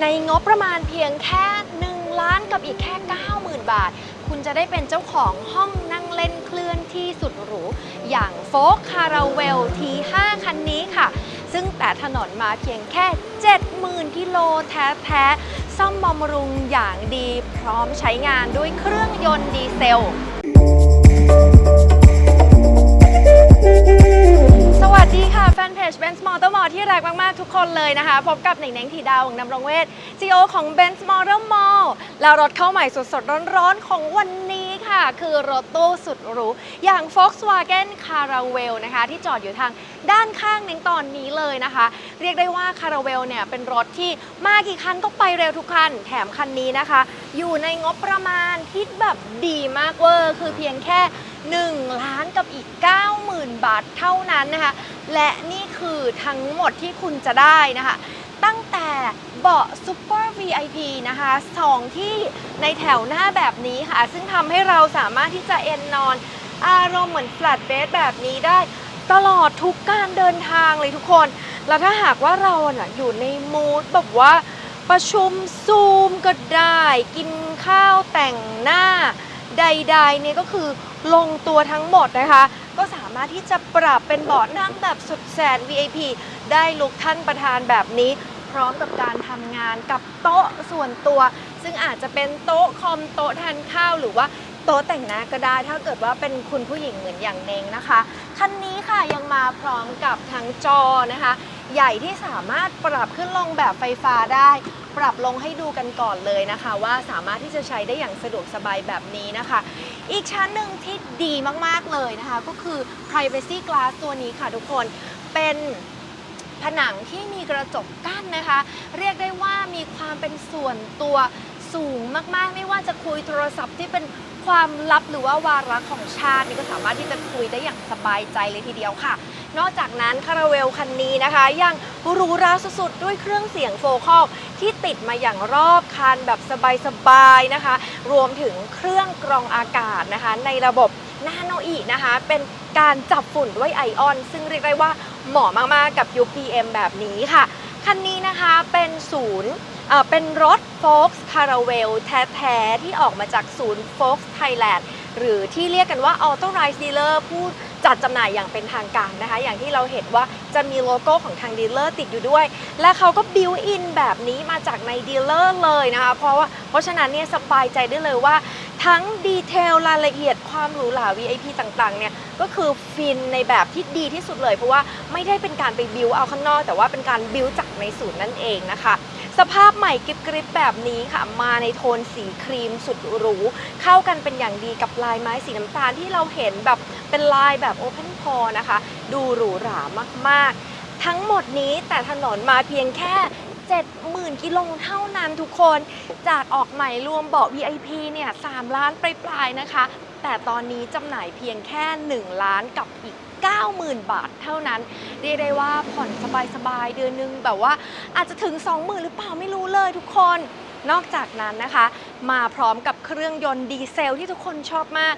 ในงบประมาณเพียงแค่ 1 ล้านกับอีกแค่ 90,000 บาท คุณจะได้เป็นเจ้าของห้องนั่งเล่นเคลื่อนที่สุดหรู อย่างโฟกคาราเวล T5 คันนี้ค่ะ ซึ่งแต่ถนนมาเพียงแค่ 70,000 กิโลแท้ๆ ซ่อมบำรุงอย่างดีพร้อมใช้งานด้วยเครื่องยนต์ดีเซล ค่ะ แฟนเพจ Benz Motor Mall ที่รักมาก ๆ ทุกคนเลยนะคะ พบกับหนิงเน้งถีดาวงนำรงเวท CEO ของ Benz Motor Mall แล้วรถเข้าใหม่สด ๆ ร้อน ๆ ของวันนี้ค่ะ คือรถตู้สุดหรู อย่าง Volkswagen Caravelle นะคะ ที่จอดอยู่ทางด้านข้างเน้งตอนนี้เลยนะคะ เรียกได้ว่า Caravelle เนี่ย เป็นรถที่มากี่คันก็ไปเร็วทุกคัน แถมคันนี้นะคะ อยู่ในงบประมาณที่แบบดีมากเวอร์คือเพียงแค่ 1 ล้านกับอีก 90,000 บาทเท่านั้นนะคะ และนี่คือทั้งหมดที่คุณจะได้นะคะ ตั้งแต่เบาะ Super VIP นะคะสองที่ในแถวหน้าแบบนี้ค่ะ ซึ่งทำให้เราสามารถที่จะเอนนอน อารมณ์เหมือน flat bed แบบนี้ได้ตลอดทุกการเดินทางเลยทุกคน แล้วถ้าหากว่าเราน่ะอยู่ในมูดแบบว่าประชุมซูมก็ได้ กินข้าวแต่งหน้า ใดๆเนี่ยก็คือลงตัวทั้งหมดนะคะ ก็สามารถที่จะปรับเป็นเบาะนั่งแบบสุดแสน VIP ได้ลุกท่านประธานแบบนี้ พร้อมกับการทำงานกับโต๊ะส่วนตัว ซึ่งอาจจะเป็นโต๊ะคอมโต๊ะทานข้าวหรือว่าโต๊ะแต่งหน้าก็ได้ถ้าเกิดว่าเป็นคุณผู้หญิงเหมือนอย่างเนงนะคะคันนี้ค่ะยังมาพร้อมกับทั้งจอนะคะ ใหญ่ที่สามารถปรับขึ้นลงแบบไฟฟ้าได้ ปรับลงให้ดูกันก่อนเลยนะคะ ว่าสามารถที่จะใช้ได้อย่างสะดวกสบายแบบนี้นะคะ อีกชั้นหนึ่งที่ดีมากๆเลยนะคะ ก็คือ privacy glass ตัวนี้ค่ะทุกคนเป็นผนังที่มีกระจกกั้นนะคะ เรียกได้ว่ามีความเป็นส่วนตัวสูงมากๆ ไม่ว่าจะคุยโทรศัพท์ที่เป็นความลับหรือว่าวาระของชาตินี่ก็สามารถที่จะคุยได้อย่างสบายใจเลยทีเดียวค่ะ นอกจากนั้นคาราเวลคันนี้นะคะ ยังหรูหราสุดๆ ด้วยเครื่องเสียงโฟคอลที่ติดมาอย่างรอบคันแบบสบายๆนะคะ รวมถึงเครื่องกรองอากาศนะคะ ในระบบนาโนอีนะคะ เป็นการจับฝุ่นด้วยไอออน ซึ่งเรียกได้ว่าเหมาะมากๆกับยุค PM แบบนี้ค่ะ คันนี้นะคะเป็นศูนย์เป็นรถ Fox Caravelle แท้ๆ ที่ออกมาจากศูนย์ Fox Thailand หรือที่เรียกกันว่า Authorized Dealer ผู้ จัดจำหน่ายอย่างเป็นทางการนะคะ อย่างที่เราเห็นว่าจะมีโลโก้ของทางดีลเลอร์ติดอยู่ด้วย และเขาก็บิวอินแบบนี้มาจากในดีลเลอร์เลยนะคะ เพราะว่าเพราะฉะนั้นเนี่ยสบายใจได้เลยว่า ทั้งดีเทลรายละเอียดความหรูหรา VIP ต่างๆเนี่ย ก็คือฟินในแบบที่ดีที่สุดเลย เพราะว่าไม่ได้เป็นการไปบิวเอาข้างนอก แต่ว่าเป็นการบิวจากในศูนย์นั่นเองนะคะ สภาพใหม่กริบกริบแบบนี้ค่ะ มาในโทนสีครีมสุดหรู เข้ากันเป็นอย่างดีกับลายไม้สีน้ำตาลที่เราเห็นแบบเป็นลายแบบโอเพนพอนะคะ ดูหรูหรามากๆ ทั้งหมดนี้แต่ถนนมาเพียงแค่ 70,000 กิโลเท่านั้นทุกคน จากออกใหม่รวมเบาะ VIP เนี่ย3ล้านปลายๆนะคะ แต่ตอนนี้จำหน่ายเพียงแค่ 1 ล้านกับอีก90,000 บาทเท่านั้น เรียกได้ว่าผ่อนสบายๆ เดือนนึงแบบว่าอาจจะถึง 20,000 หรือเปล่าไม่รู้เลยทุกคน นอกจากนั้นนะคะ มาพร้อมกับเครื่องยนต์ดีเซลที่ทุกคนชอบมาก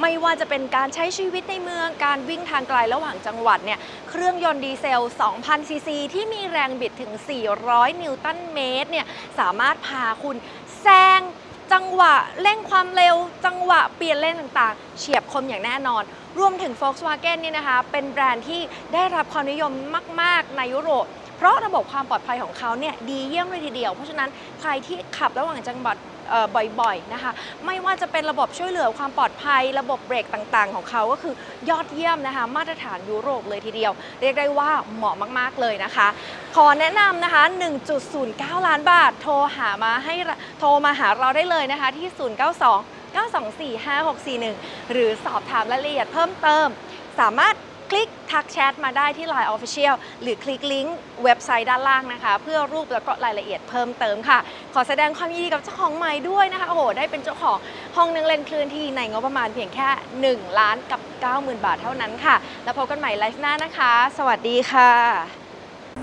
ไม่ว่าจะเป็นการใช้ชีวิตในเมือง การวิ่งทางไกลระหว่างจังหวัดเนี่ย เครื่องยนต์ดีเซล 2,000 ซีซี ที่มีแรงบิดถึง 400 นิวตันเมตรเนี่ย สามารถพาคุณแซงจังหวะเร่งความเร็ว จังหวะเปลี่ยนเลนต่างๆ เฉียบคมอย่างแน่นอน รวมถึง Volkswagen เนี่ยนะคะ เป็นแบรนด์ที่ได้รับความนิยมมาก ๆ ในยุโรป เพราะระบบความปลอดภัยของเขาเนี่ยดีเยี่ยมเลยทีเดียว เพราะฉะนั้นใครที่ขับระหว่างจังหวัด บ่อยๆนะคะ ไม่ว่าจะเป็นระบบช่วยเหลือความปลอดภัย ระบบเบรกต่างๆ ของเขาก็คือยอดเยี่ยมนะคะ มาตรฐานยุโรปเลยทีเดียว เรียกได้ว่าเหมาะมากๆเลยนะคะ ขอแนะนำนะคะ 1.09 ล้านบาท โทรหามาให้โทรมาหาเราได้เลยนะคะที่ 092 924 5641 หรือสอบถามรายละเอียดเพิ่มเติม สามารถ คลิกทักแชทมาได้ที่ Line Official หรือคลิกลิงก์เว็บไซต์ด้านล่างนะคะ เพื่อรูปแล้วก็รายละเอียดเพิ่มเติมค่ะ ขอแสดงความยินดีกับเจ้าของใหม่ด้วยนะคะโอ้โหได้เป็นเจ้าของห้องนั่งเลนคลื่นที่ในงบประมาณเพียงแค่ 1 ล้านกับ 90,000 บาทเท่านั้นค่ะ แล้วพบกันใหม่ไลฟ์หน้านะคะ สวัสดีค่ะ